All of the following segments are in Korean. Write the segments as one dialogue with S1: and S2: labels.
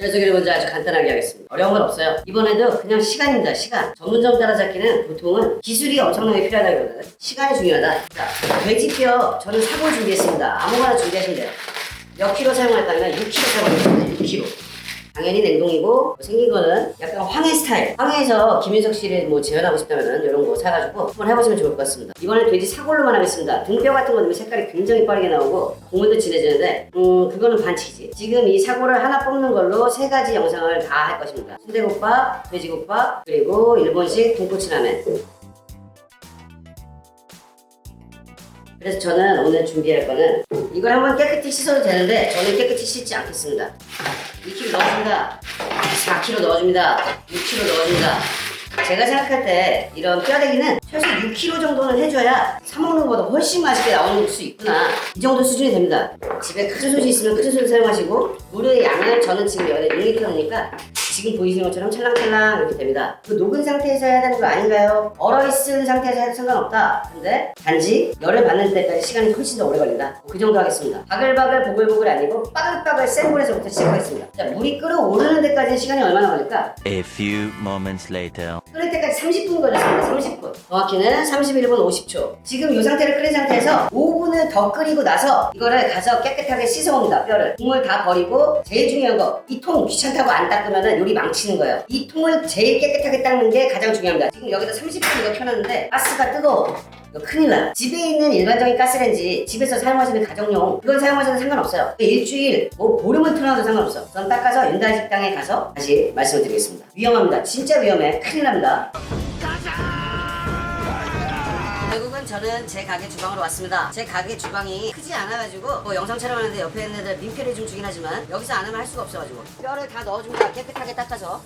S1: 재료소개를 먼저 아주 간단하게 하겠습니다. 어려운 건 없어요. 이번에도 그냥 시간입니다. 시간. 전문점 따라잡기는 보통은 기술이 엄청나게 필요하다거든요. 시간이 중요하다. 자, 돼지뼈 저는 사고 준비했습니다. 아무거나 준비하시면 돼요. 몇 킬로 사용할까요? 6킬로 사용합니다. 6킬로. 당연히 냉동이고 뭐 생긴 거는 약간 황해 스타일. 황해에서 김윤석 씨를 뭐 재현하고 싶다면 이런 거 사가지고 한번 해보시면 좋을 것 같습니다. 이번엔 돼지 사골로만 하겠습니다. 등뼈 같은 거 넣으면 색깔이 굉장히 빠르게 나오고 국물도 진해지는데 음 그거는 반칙이지. 지금 이 사골을 하나 뽑는 걸로 세 가지 영상을 다 할 것입니다. 순대국밥, 돼지국밥, 그리고 일본식 돈코츠라멘. 그래서 저는 오늘 준비할 거는 이걸 한번 깨끗이 씻어도 되는데 저는 깨끗이 씻지 않겠습니다. 2kg 넣어줍니다. 4kg 넣어줍니다. 6kg 넣어줍니다. 제가 생각할 때 이런 뼈대기는 최소 6kg 정도는 해줘야 사먹는 것보다 훨씬 맛있게 나오는 수 있구나. 이 정도 수준이 됩니다. 집에 크루소스 있으면 크루소스 사용하시고 물의 양을 저는 지금 여기다 6리터 넣으니까 지금 보이시는 것처럼 찰랑찰랑 이렇게 됩니다. 그 녹은 상태에서 해야 되는 거 아닌가요? 얼어있은 상태에서 해도 상관없다. 근데 단지 열을 받는 때까지 시간이 훨씬 더 오래 걸린다. 그 정도 하겠습니다. 바글바글 보글보글 아니고 빠글빠글 센 물에서부터 시작하겠습니다. 자, 물이 끓어오르는 데까지 시간이 얼마나 걸릴까?
S2: A few moments later.
S1: 끓을 때까지 30분 걸렸습니다. 30분. 정확히는 31분 50초. 지금 이 상태를 끓인 상태에서 5분을 더 끓이고 나서 이거를 가서 깨끗하게 씻어옵니다. 뼈를. 국물 다 버리고 제일 중요한 거 이 통 귀찮다고 안 닦으면 요리 망치는 거예요. 이 통을 제일 깨끗하게 닦는 게 가장 중요합니다. 지금 여기다 30분 이거 켜놨는데 가스가 뜨거워. 큰일 나. 집에 있는 일반적인 가스레인지, 집에서 사용하시는 가정용, 이건 사용하셔도 상관없어요. 일주일, 뭐 보름을 틀어놔도 상관없어. 전 닦아서 윤달 식당에 가서 다시 말씀을 드리겠습니다. 위험합니다. 진짜 위험해. 큰일 납니다. 결국은 저는 제 가게 주방으로 왔습니다. 제 가게 주방이 크지 않아가지고 뭐 영상 촬영하는데 옆에 있는 애들 민폐를 좀 주긴 하지만 여기서 안 하면 할 수가 없어가지고 뼈를 다 넣어줍니다. 깨끗하게 닦아서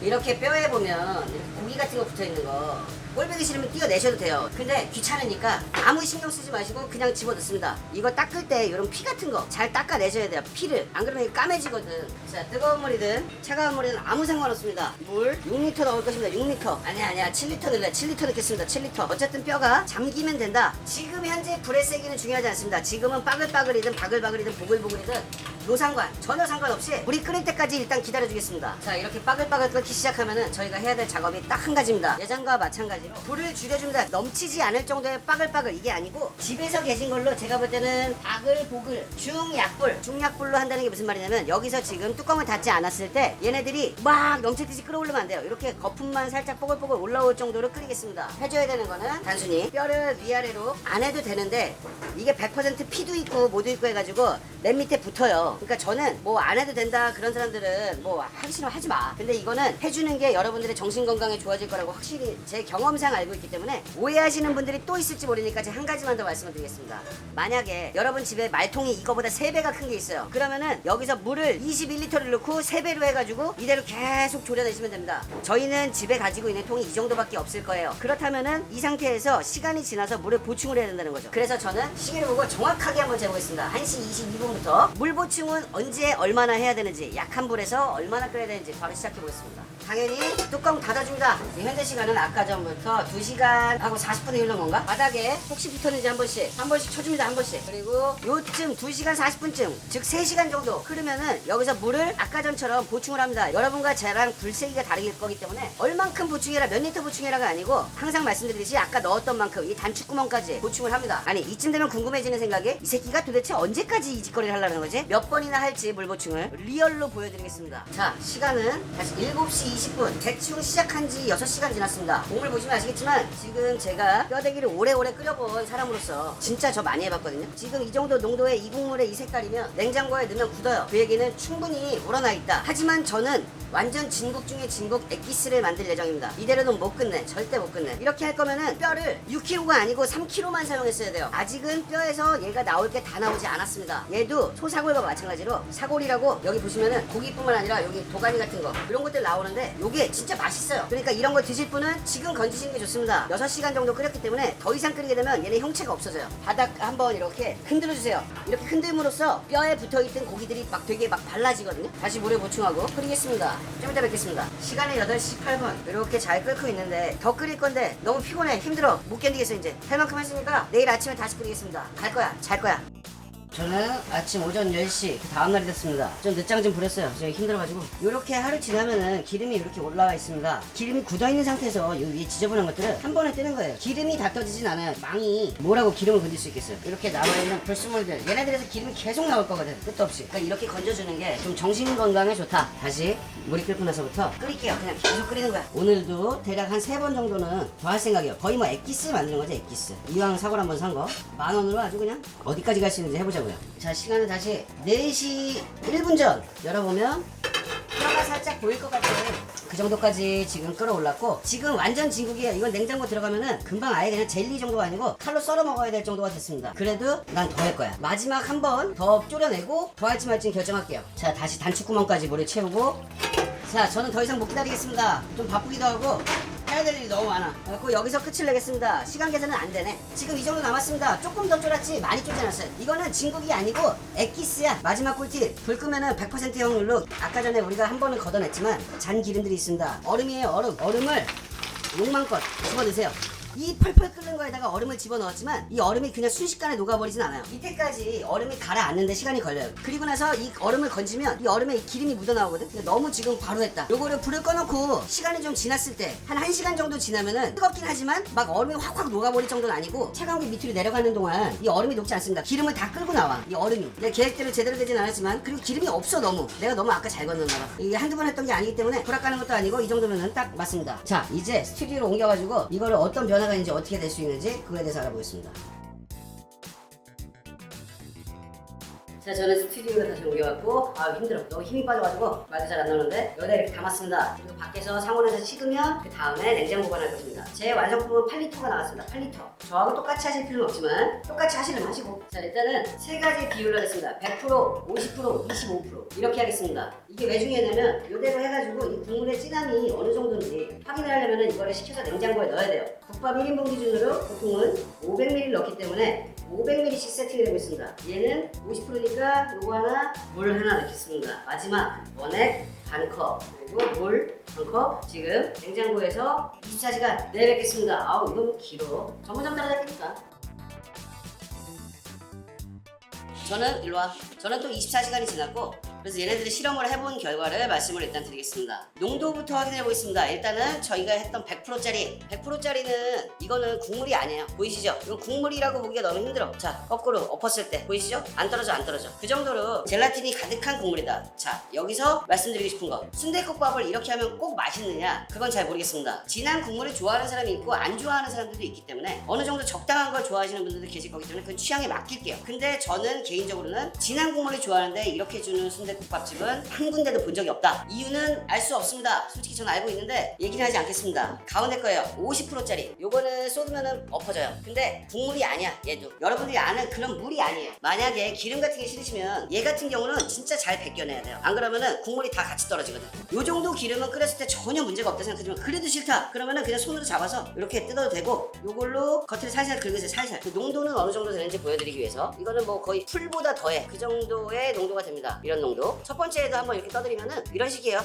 S1: 이렇게 뼈에 보면 고기 같은 거 붙어 있는 거 꼴보기 싫으면 띄어내셔도 돼요. 근데 귀찮으니까 아무 신경 쓰지 마시고 그냥 집어넣습니다. 이거 닦을 때 이런 피 같은 거 잘 닦아내셔야 돼요. 피를 안 그러면 이게 까매지거든. 자 뜨거운 물이든 차가운 물이든 아무 상관없습니다. 물 6리터 넣을 것입니다. 6리터 아니야 아니야 7리터 넣을래 7리터 넣겠습니다. 7리터 어쨌든 뼈가 잠기면 된다. 지금 현재 불의 세기는 중요하지 않습니다. 지금은 빠글빠글이든 바글바글이든 보글보글이든 노상관 전혀 상관없이 물이 끓을 때까지 일단 기다려주겠습니다. 자 이렇게 빠글빠글 끓기 시작하면은 저희가 해야 될 작업이 딱 한 가지입니다. 예전과 마찬가지 로 불을 줄여줍니다. 넘치지 않을 정도의 빠글빠글 이게 아니고 집에서 계신 걸로 제가 볼 때는 바글보글 중약불 중약불로 한다는 게 무슨 말이냐면 여기서 지금 뚜껑을 닫지 않았을 때 얘네들이 막 넘치듯이 끓어오르면 안 돼요. 이렇게 거품만 살짝 뽀글뽀글 올라올 정도로 끓이겠습니다. 해줘야 되는 거는 단순히 뼈를 위아래로 안 해도 되는데 이게 100% 피도 있고 모두 있고 해가지고 맨 밑에 붙어요. 그러니까 저는 뭐 안 해도 된다 그런 사람들은 뭐 하기 싫으면 하지 마. 근데 이거는 해주는 게 여러분들의 정신 건강에 좋아질 거라고 확실히 제 경험 상 알고 있기 때문에 오해하시는 분들이 또 있을지 모르니까 제가 한 가지만 더 말씀을 드리겠습니다. 만약에 여러분 집에 말통이 이거보다 3배가 큰 게 있어요. 그러면은 여기서 물을 21리터를 넣고 3배로 해가지고 이대로 계속 졸여내시면 됩니다. 저희는 집에 가지고 있는 통이 이 정도밖에 없을 거예요. 그렇다면은 이 상태에서 시간이 지나서 물을 보충을 해야 된다는 거죠. 그래서 저는 시계를 보고 정확하게 한번 재보겠습니다. 1시 22분부터 물 보충은 언제 얼마나 해야 되는지 약한 불에서 얼마나 끓여야 되는지 바로 시작해 보겠습니다. 당연히 뚜껑. 지금 현재 시간은 아까 전부터 2시간 하고 40분이 흐른 건가? 바닥에 혹시 붙었는지 한 번씩 한 번씩 쳐줍니다 한 번씩 그리고 요쯤 2시간 40분쯤 즉 3시간 정도 흐르면은 여기서 물을 아까 전처럼 보충을 합니다. 여러분과 저랑 불세기가 다르길 거기 때문에 얼만큼 보충해라 몇 리터 보충해라가 아니고 항상 말씀드리듯이 아까 넣었던 만큼 이 단축구멍까지 보충을 합니다. 아니 이쯤 되면 궁금해지는 생각에 이 새끼가 도대체 언제까지 이 짓거리를 하려는 거지? 몇 번이나 할지 물 보충을 리얼로 보여드리겠습니다. 자 시간은 다시 7시 20분 대충 시작한 지 6시간 지났습니다. 곡물 보시면 아시겠지만 지금 제가 뼈대기를 오래오래 끓여본 사람으로서 진짜 저 많이 해봤거든요. 지금 이 정도 농도의 이 국물의 이 색깔이면 냉장고에 넣으면 굳어요. 그 얘기는 충분히 우러나 있다. 하지만 저는 완전 진국 중에 진국 엑기스를 만들 예정입니다. 이대로는 못 끝내. 절대 못 끝내. 이렇게 할 거면은 뼈를 6kg가 아니고 3kg만 사용했어야 돼요. 아직은 뼈에서 얘가 나올 게 다 나오지 않았습니다. 얘도 소사골과 마찬가지로 사골이라고 여기 보시면은 고기뿐만 아니라 여기 도가니 같은 거 이런 것들 나오는데 요게 진짜 맛있어요. 그러니까 이런 거 드실 분은 지금 건지시는 게 좋습니다. 6시간 정도 끓였기 때문에 더 이상 끓이게 되면 얘네 형체가 없어져요. 바닥 한번 이렇게 흔들어 주세요. 이렇게 흔들므로써 뼈에 붙어 있던 고기들이 막 되게 막 발라지거든요. 다시 물에 보충하고 끓이겠습니다. 좀 이따 뵙겠습니다. 시간이 8시 8분. 이렇게 잘 끓고 있는데 더 끓일 건데 너무 피곤해. 힘들어. 못 견디겠어 이제. 할 만큼 했으니까 내일 아침에 다시 끓이겠습니다. 갈 거야. 잘 거야. 저는 아침 오전 10시 그 다음날이 됐습니다. 좀 늦장 좀 부렸어요. 제가 힘들어가지고. 이렇게 하루 지나면은 기름이 이렇게 올라와 있습니다. 기름이 굳어있는 상태에서 이 위에 지저분한 것들은 한 번에 뜨는 거예요. 기름이 다 떠지진 않아요. 망이 뭐라고 기름을 건질 수 있겠어요. 이렇게 남아있는 불순물들. 얘네들에서 기름이 계속 나올 거거든. 끝도 없이. 그러니까 이렇게 건져주는 게 좀 정신 건강에 좋다. 다시 물이 끓고 나서부터 끓일게요. 그냥 계속 끓이는 거야. 오늘도 대략 한 세 번 정도는 더 할 생각이에요. 거의 뭐 액기스 만드는 거죠, 액기스. 이왕 사골 한번 산 거. 만 원으로 아주 그냥 어디까지 갈 수 있는지 해보자 고요. 자, 시간은 다시 4시 1분 전. 열어보면 뼈가 살짝 보일 것 같은 그 정도까지 지금 끓어올랐고 지금 완전 진국이에요. 이건 냉장고 들어가면은 금방 아예 그냥 젤리 정도가 아니고 칼로 썰어 먹어야 될 정도가 됐습니다. 그래도 난 더 할 거야. 마지막 한 번 더 졸여내고 더 할지 말지 결정할게요. 자 다시 단축구멍까지 물에 채우고. 자 저는 더 이상 못 기다리겠습니다. 좀 바쁘기도 하고 해야 될 일이 너무 많아. 그래서 여기서 끝을 내겠습니다. 시간 계산은 안 되네. 지금 이 정도 남았습니다. 조금 더 쫄았지 많이 쫄지 않았어요. 이거는 진국이 아니고 액기스야. 마지막 꿀팁. 불 끄면은 100% 확률로 아까 전에 우리가 한 번은 걷어냈지만 잔 기름들이 있습니다. 얼음이에요 얼음. 얼음을 욕망껏 집어넣으세요 이 펄펄 끓는 거에다가 얼음을 집어넣었지만 이 얼음이 그냥 순식간에 녹아버리진 않아요. 이때까지 얼음이 가라앉는데 시간이 걸려요. 그리고 나서 이 얼음을 건지면 이 얼음에 이 기름이 묻어나오거든? 근데 너무 지금 바로 했다. 요거를 불을 꺼놓고 시간이 좀 지났을 때 한 1시간 정도 지나면은 뜨겁긴 하지만 막 얼음이 확확 녹아버릴 정도는 아니고 차가운 게 밑으로 내려가는 동안 이 얼음이 녹지 않습니다. 기름을 다 끌고 나와 이 얼음이. 내 계획대로 제대로 되진 않았지만 그리고 기름이 없어 너무. 내가 너무 아까 잘 건넜나 봐 이게 한두 번 했던 게 아니기 때문에 불악 가는 것도 아니고 이 정도면은 딱 맞습니다. 자 이제 스튜디오로 옮겨가지고 이거를 어떤 변화 가 있는지 어떻게 될 수 있는지 그거에 대해서 알아보겠습니다. 자 저는 스튜디오에 다시 옮겨왔고 아 힘들어. 너무 힘이 빠져가지고 말도 잘 안 나오는데 여기다 이렇게 담았습니다. 그리고 밖에서 상온에서 식으면 그 다음에 냉장 보관할 것입니다. 제 완성품은 8리터가 나왔습니다. 8리터. 저하고 똑같이 하실 필요는 없지만 똑같이 하시려면 하시고. 자 일단은 세 가지 비율로 했습니다. 100% 50% 25% 이렇게 하겠습니다 이게 왜 중요하냐면 이대로 해가지고 이 국물의 진함이 어느 정도인지 확인을 하려면 이거를 식혀서 냉장고에 넣어야 돼요 국밥 1인분 기준으로 보통은 500ml 넣기 때문에 500ml씩 세팅이 되고 있습니다. 얘는 50%니까 요거 하나, 물 하나 넣겠습니다. 마지막 원액 반 컵, 그리고 물한 컵. 지금 냉장고에서 24시간 내뱉겠습니다. 아우 뭐 길어. 전문점 되니까. 저는 일로 와. 저는 또 24시간이 지났고 그래서 얘네들이 실험을 해본 결과를 말씀을 일단 드리겠습니다. 농도부터 확인해 보겠습니다. 일단은 저희가 했던 100%짜리 100%짜리는 이거는 국물이 아니에요. 보이시죠? 이건 국물이라고 보기가 너무 힘들어. 자 거꾸로 엎었을 때 보이시죠? 안 떨어져 안 떨어져. 그 정도로 젤라틴이 가득한 국물이다. 자 여기서 말씀드리고 싶은 거 순대국밥을 이렇게 하면 꼭 맛있느냐? 그건 잘 모르겠습니다. 진한 국물을 좋아하는 사람이 있고 안 좋아하는 사람들도 있기 때문에 어느 정도 적당한 걸 좋아하시는 분들도 계실 거기 때문에 그건 취향에 맡길게요. 근데 저는 개인적으로는 진한 국물을 좋아하는데 이렇게 주는 순대국밥집은 한 군데도 본 적이 없다. 이유는 알 수 없습니다. 솔직히 저는 알고 있는데 얘기는 하지 않겠습니다. 가운데 거예요. 50%짜리. 요거는 쏟으면은 엎어져요. 근데 국물이 아니야. 얘도. 여러분들이 아는 그런 물이 아니에요. 만약에 기름 같은 게 싫으시면 얘 같은 경우는 진짜 잘 벗겨내야 돼요. 안 그러면은 국물이 다 같이 떨어지거든. 요 정도 기름은 끓였을 때 전혀 문제가 없다 생각하지만 그래도 싫다. 그러면은 그냥 손으로 잡아서 이렇게 뜯어도 되고 요걸로 겉을 살살 긁으세요. 살살. 그 농도는 어느 정도 되는지 보여드리기 위해서 이거는 뭐 거의 풀보다 더해. 그 정도의 농도가 됩니다. 이런 농도. 첫 번째에도 한번 이렇게 떠드리면은 이런 식이에요.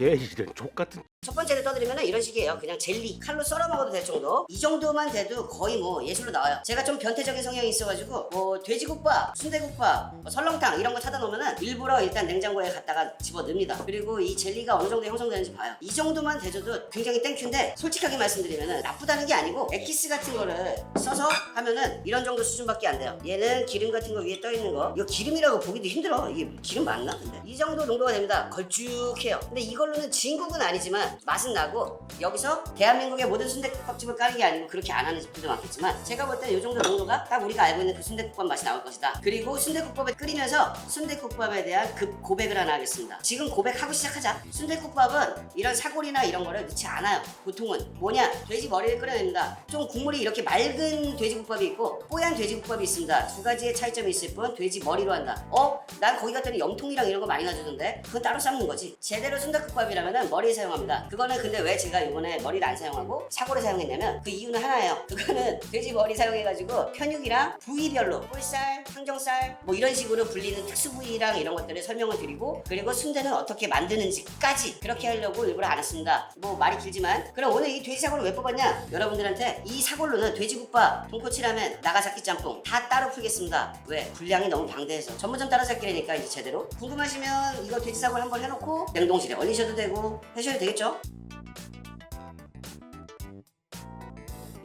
S3: 얘 이런 족 같은
S1: 첫 번째를 떠드리면 이런 식이에요. 그냥 젤리 칼로 썰어 먹어도 될 정도. 이 정도만 돼도 거의 뭐 예술로 나와요. 제가 좀 변태적인 성향이 있어가지고 뭐 돼지국밥, 순대국밥, 뭐 설렁탕 이런 거 사다 놓으면은 일부러 일단 냉장고에 갖다가 집어 넣습니다. 그리고 이 젤리가 어느 정도 형성되는지 봐요. 이 정도만 돼줘도 굉장히 땡큐인데 솔직하게 말씀드리면은 나쁘다는 게 아니고 엑기스 같은 거를 써서 하면은 이런 정도 수준밖에 안 돼요. 얘는 기름 같은 거 위에 떠 있는 거 이거 기름이라고 보기도 힘들어. 이게 기름 맞나? 근데 이 정도 농도가 됩니다. 걸쭉해요. 근데 이걸로는 진국은 아니지만 맛은 나고 여기서 대한민국의 모든 순대국밥집을 까는 게 아니고 그렇게 안 하는 집들도 많겠지만 제가 볼 때는 이 정도 농도가 딱 우리가 알고 있는 그 순대국밥 맛이 나올 것이다. 그리고 순대국밥을 끓이면서 순대국밥에 대한 급 고백을 하나 하겠습니다. 지금 고백하고 시작하자. 순대국밥은 이런 사골이나 이런 거를 넣지 않아요. 보통은 뭐냐? 돼지 머리를 끓여냅니다. 좀 국물이 이렇게 맑은 돼지국밥이 있고 뽀얀 돼지국밥이 있습니다. 두 가지의 차이점이 있을 뿐 돼지 머리로 한다. 어? 난 거기 갔더니 염통이랑 이런 거 많이 놔주던데 그건 따로 삶는 거지. 제대로 순대국밥이라면 머리 사용합니다. 있습니다. 그거는 근데 왜 제가 이번에 머리를 안 사용하고 사고를 사용했냐면 그 이유는 하나예요. 그거는 돼지 머리 사용해가지고 편육이랑 부위별로 뿔살, 항정살 뭐 이런 식으로 불리는 특수 부위랑 이런 것들을 설명을 드리고 그리고 순대는 어떻게 만드는지까지 그렇게 하려고 일부러 안 했습니다. 뭐 말이 길지만 그럼 오늘 이 돼지 사골을 왜 뽑았냐? 여러분들한테 이 사골로는 돼지국밥, 돈코츠라면, 나가사키 짬뽕 다 따로 풀겠습니다. 왜? 분량이 너무 방대해서 전문점 따라잡기라니까 이제 제대로 궁금하시면 이거 돼지 사골 한번 해놓고 냉동실에 얼리셔도 되고 하셔도 되겠죠? よ。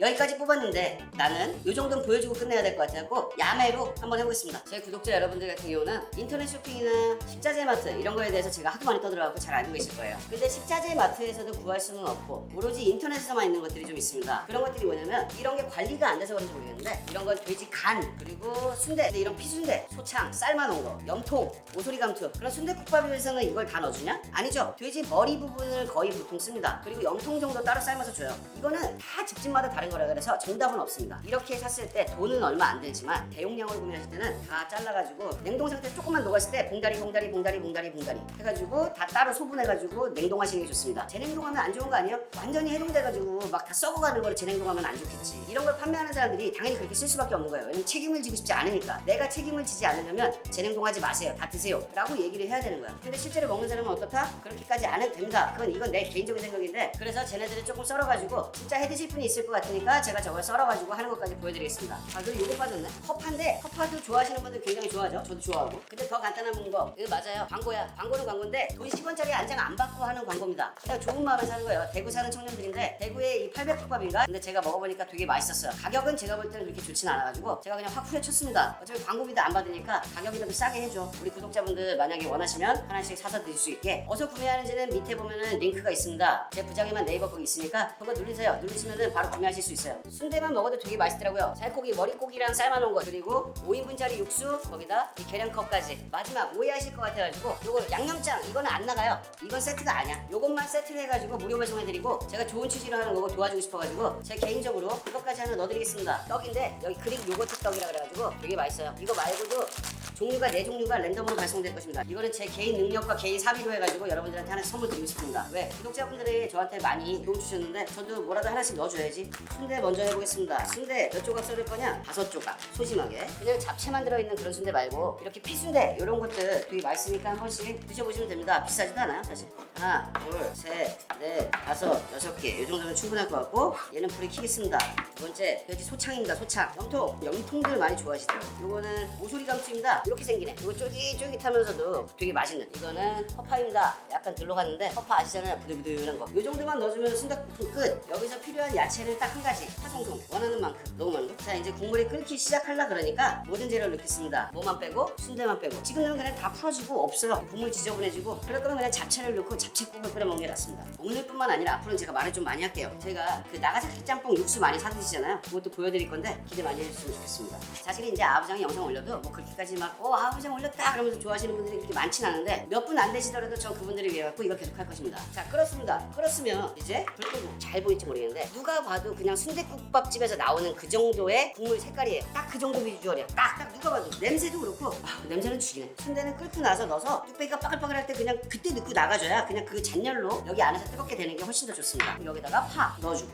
S1: 여기까지 뽑았는데 나는 이 정도는 보여주고 끝내야 될 것 같아갖고 야매로 한번 해보겠습니다. 제 구독자 여러분들 같은 경우는 인터넷 쇼핑이나 식자재 마트 이런 거에 대해서 제가 하도 많이 떠들어갖고 잘 알고 계실 거예요. 근데 식자재 마트에서도 구할 수는 없고 오로지 인터넷에서만 있는 것들이 좀 있습니다. 그런 것들이 뭐냐면 이런 게 관리가 안 돼서 그런지 모르겠는데 이런 건 돼지 간 그리고 순대 이런 피순대, 소창, 삶아 놓은 거, 염통, 오소리 감투 그런 순대국밥에서는 이걸 다 넣어주냐? 아니죠. 돼지 머리 부분을 거의 보통 씁니다. 그리고 염통 정도 따로 삶아서 줘요. 이거는 다 집집마다 다른 거라 그래서 정답은 없습니다. 이렇게 샀을 때 돈은 얼마 안 들지만 대용량으로 구매하실 때는 다 잘라가지고 냉동 상태 조금만 녹았을 때 봉다리 봉다리 봉다리 봉다리 봉다리 해가지고 다 따로 소분해가지고 냉동하시는 게 좋습니다. 재냉동하면 안 좋은 거 아니에요? 완전히 해동돼가지고 막 다 썩어가는 거를 재냉동하면 안 좋겠지. 이런 걸 판매하는 사람들이 당연히 그렇게 쓸 수밖에 없는 거예요. 왜냐면 책임을 지고 싶지 않으니까. 내가 책임을 지지 않으려면 재냉동하지 마세요. 다 드세요. 라고 얘기를 해야 되는 거야. 근데 실제로 먹는 사람은 어떻다? 그렇게까지 안 해도 된다. 그건 이건 내 개인적인 생각인데 그래서 쟤네들을 조금 썰어가지고 진짜 해 드실 분이 있을 것 같 으니까 제가 저걸 썰어가지고 하는 것까지 보여드리겠습니다. 아 그리고 요거 빠졌네? 허파인데 허파도 좋아하시는 분들 굉장히 좋아하죠. 저도 좋아하고. 근데 더 간단한 방법. 이거 맞아요. 광고야. 광고는 광고인데 돈 10원짜리 안장 안 받고 하는 광고입니다. 그냥 좋은 마음에 사는 거예요. 대구 사는 청년들인데 대구에 이 800국밥인가? 근데 제가 먹어보니까 되게 맛있었어요. 가격은 제가 볼 때는 그렇게 좋진 않아가지고 제가 그냥 확 후려쳤습니다. 어차피 광고비도 안 받으니까 가격이라도 싸게 해줘. 우리 구독자분들 만약에 원하시면 하나씩 사서 드실 수 있게 어디서 구매하는지는 밑에 보면은 링크가 있습니다. 제 부장에만 네이버 거기 있으니까 그거 누르세요. 누르시면은 바로 구매하실 수 있어요. 순대만 먹어도 되게 맛있더라고요. 살코기 머리고기랑 삶아놓은 거 그리고 5인분짜리 육수 거기다 이 계량컵까지 마지막 오해하실 것 같아가지고 요거 양념장 이거는 안 나가요. 이건 세트가 아니야. 요것만 세트를 해가지고 무료 배송해드리고 제가 좋은 취지로 하는 거고 도와주고 싶어가지고 제 개인적으로 그것까지 하나 넣어드리겠습니다. 떡인데 여기 그릭 요거트 떡이라 그래가지고 되게 맛있어요. 이거 말고도 종류가 네 종류가 랜덤으로 발송될 것입니다. 이거는 제 개인 능력과 개인 사비로 해가지고 여러분들한테 하나 선물 드리고 싶습니다. 왜? 구독자분들이 저한테 많이 도움 주셨는데 저도 뭐라도 하나씩 넣어줘야지. 순대 먼저 해보겠습니다. 순대 몇 조각 썰을 거냐? 다섯 조각. 소심하게. 그냥 잡채만 들어있는 그런 순대 말고 이렇게 피순대 이런 것들 되게 맛있으니까 한 번씩 드셔보시면 됩니다. 비싸지도 않아요 사실. 하나, 둘, 셋, 넷, 다섯, 여섯 개. 이 정도면 충분할 것 같고 얘는 불을 켜겠습니다. 두 번째 돼지 소창입니다. 소창. 염통. 염통들 많이 좋아하시더라고요. 이거는 오소리 감투입니다. 이렇게 생기네. 이거 쫄깃쫄깃하면서도 되게 맛있는. 이거는 허파입니다. 약간 들러갔는데 허파 아시잖아요. 부들부들한 거. 이 정도만 넣어주면 순댓국 끝. 여기서 필요한 야채는 딱한 가지. 파송송. 원하는 만큼. 너무 많은 거. 자 이제 국물이 끓기 시작하려 그러니까 모든 재료를 넣겠습니다. 뭐만 빼고 순대만 빼고. 지금은 그냥 다 풀어지고 없어요. 국물 지저분해지고. 그럴 거면 그냥 잡채를 넣고 잡채국을 끓여 먹는 게 낫습니다. 오늘뿐만 아니라 앞으로는 제가 말을 좀 많이 할게요. 제가 그 나가사키 짬뽕 육수 많이 사드시잖아요. 그것도 보여드릴 건데 기대 많이 해주시면 좋겠습니다. 사실 이제 아부장이 영상 올려도 뭐 그렇게까지 막어 아부장 올렸다 그러면서 좋아하시는 분들이 그렇게 많진 않은데 몇 분 안 되시더라도 전 그분들을 위해 갖고 이거 계속 할 것입니다. 자 끓었습니다. 끓었으면 이제 불 끄고 잘 보일지 모르겠는데 누가 봐도 그냥 순대국밥집에서 나오는 그 정도의 국물 색깔이에요. 딱 그 정도 비주얼이야. 딱, 딱 누가 봐도 냄새도 그렇고 아, 냄새는 죽이네. 순대는 끓고 나서 넣어서 뚝배기가 빠글빠글 할 때 그냥 그때 넣고 나가줘야 그냥 그 잔열로 여기 안에서 뜨겁게 되는 게 훨씬 더 좋습니다. 여기다가 파 넣어주고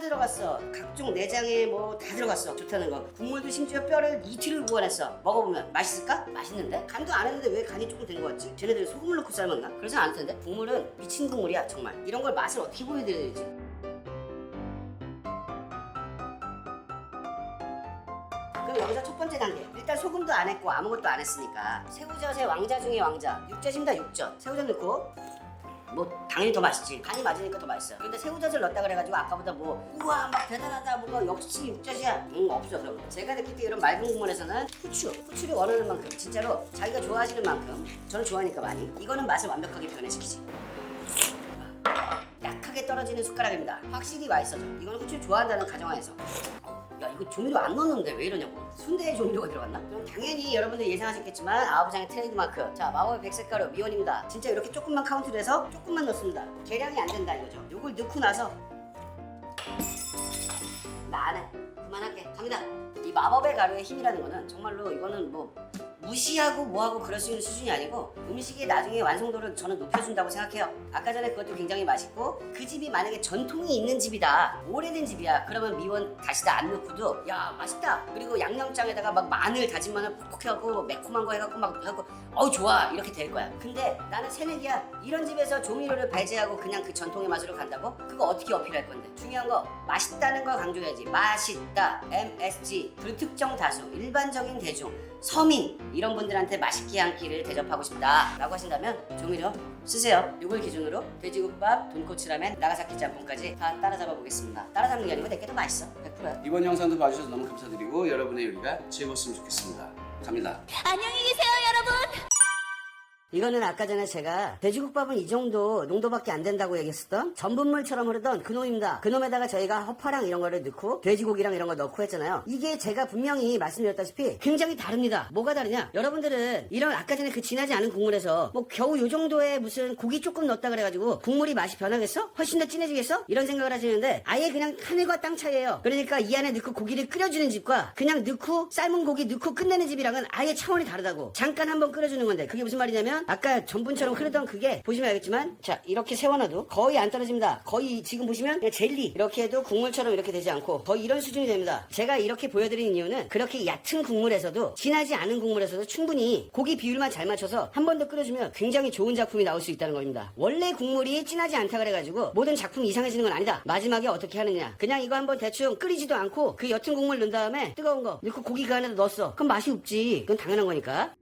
S1: 들어갔어. 각종 내장에 뭐 다 들어갔어. 좋다는 거. 국물도 심지어 뼈를 이틀을 구워냈어. 먹어보면 맛있을까? 맛있는데? 간도 안 했는데 왜 간이 조금 된거 같지? 쟤네들 소금을 넣고 삶았나? 그러지 않을 텐데. 국물은 미친 국물이야 정말. 이런 걸 맛을 어떻게 보여드려야 되지? 그럼 여기서 첫 번째 단계. 일단 소금도 안 했고 아무것도 안 했으니까 새우젓의 왕자 중에 왕자. 육젓입니다 육젓. 새우젓 넣고 뭐 당연히 더 맛있지. 간이 맞으니까 더 맛있어요. 근데 새우젓을 넣었다 그래가지고 아까보다 뭐 우와 막 대단하다 뭐가 역시 육젓이야. 응 없어 그런 거 제가 느낄 때 이런 맑은 국물에서는 후추 후추를 원하는 만큼 진짜로 자기가 좋아하시는 만큼 저는 좋아하니까 많이. 이거는 맛을 완벽하게 변해시키지 약하게 떨어지는 숟가락입니다. 확실히 맛있어져 이거는 후추 좋아한다는 가정하에서. 야 이거 조미료 안 넣었는데 왜 이러냐고. 순대에 조미료가 들어갔나? 당연히 여러분들 예상하셨겠지만 아부장의 트레이드마크. 자 마법의 백색가루 미원입니다. 진짜 이렇게 조금만 카운트를 해서 조금만 넣습니다. 계량이 안 된다 이거죠. 요걸 넣고 나서 나 안해 그만할게. 갑니다. 이 마법의 가루의 힘이라는 거는 정말로 이거는 뭐 무시하고 뭐하고 그럴 수 있는 수준이 아니고 음식이 나중에 완성도를 저는 높여준다고 생각해요. 아까 전에 그것도 굉장히 맛있고 그 집이 만약에 전통이 있는 집이다 오래된 집이야 그러면 미원 다시 다 안 넣고도 야 맛있다 그리고 양념장에다가 막 마늘 다진 마늘 푹푹 해갖고 매콤한 거 해갖고 막 해갖고 어우 좋아 이렇게 될 거야. 근데 나는 새내기야 이런 집에서 조미료를 배제하고 그냥 그 전통의 맛으로 간다고? 그거 어떻게 어필할 건데? 중요한 거 맛있다는 걸 강조해야지. 맛있다 MSG 불특정 다수 일반적인 대중 서민 이런 분들한테 맛있게 한 끼를 대접하고 싶다라고 하신다면 조미료 쓰세요. 이걸 기준으로 돼지국밥, 돈코츠라멘, 나가사키 짬뽕까지 다 따라잡아 보겠습니다. 따라잡는 게 아니고 내게 더 맛있어. 100%야.
S4: 이번 영상도 봐주셔서 너무 감사드리고 여러분의 요리가 즐거웠으면 좋겠습니다. 갑니다.
S5: 안녕히 계세요, 여러분.
S1: 이거는 아까 전에 제가 돼지국밥은 이 정도 농도밖에 안 된다고 얘기했었던 전분물처럼 흐르던 그놈입니다. 그놈에다가 저희가 허파랑 이런 거를 넣고 돼지고기랑 이런 거 넣고 했잖아요. 이게 제가 분명히 말씀드렸다시피 굉장히 다릅니다. 뭐가 다르냐? 여러분들은 이런 아까 전에 그 진하지 않은 국물에서 뭐 겨우 요 정도의 무슨 고기 조금 넣었다 그래가지고 국물이 맛이 변하겠어? 훨씬 더 진해지겠어? 이런 생각을 하시는데 아예 그냥 하늘과 땅 차이예요. 그러니까 이 안에 넣고 고기를 끓여주는 집과 그냥 넣고 삶은 고기 넣고 끝내는 집이랑은 아예 차원이 다르다고. 잠깐 한번 끓여주는 건데 그게 무슨 말이냐면 아까 전분처럼 흐르던 그게 보시면 알겠지만 자 이렇게 세워놔도 거의 안 떨어집니다. 거의 지금 보시면 그냥 젤리 이렇게 해도 국물처럼 이렇게 되지 않고 거의 이런 수준이 됩니다. 제가 이렇게 보여드리는 이유는 그렇게 얕은 국물에서도 진하지 않은 국물에서도 충분히 고기 비율만 잘 맞춰서 한 번 더 끓여주면 굉장히 좋은 작품이 나올 수 있다는 겁니다. 원래 국물이 진하지 않다 그래가지고 모든 작품이 이상해지는 건 아니다. 마지막에 어떻게 하느냐. 그냥 이거 한번 대충 끓이지도 않고 그 옅은 국물 넣은 다음에 뜨거운 거 넣고 고기 그 안에 넣었어. 그럼 맛이 없지. 그건 당연한 거니까.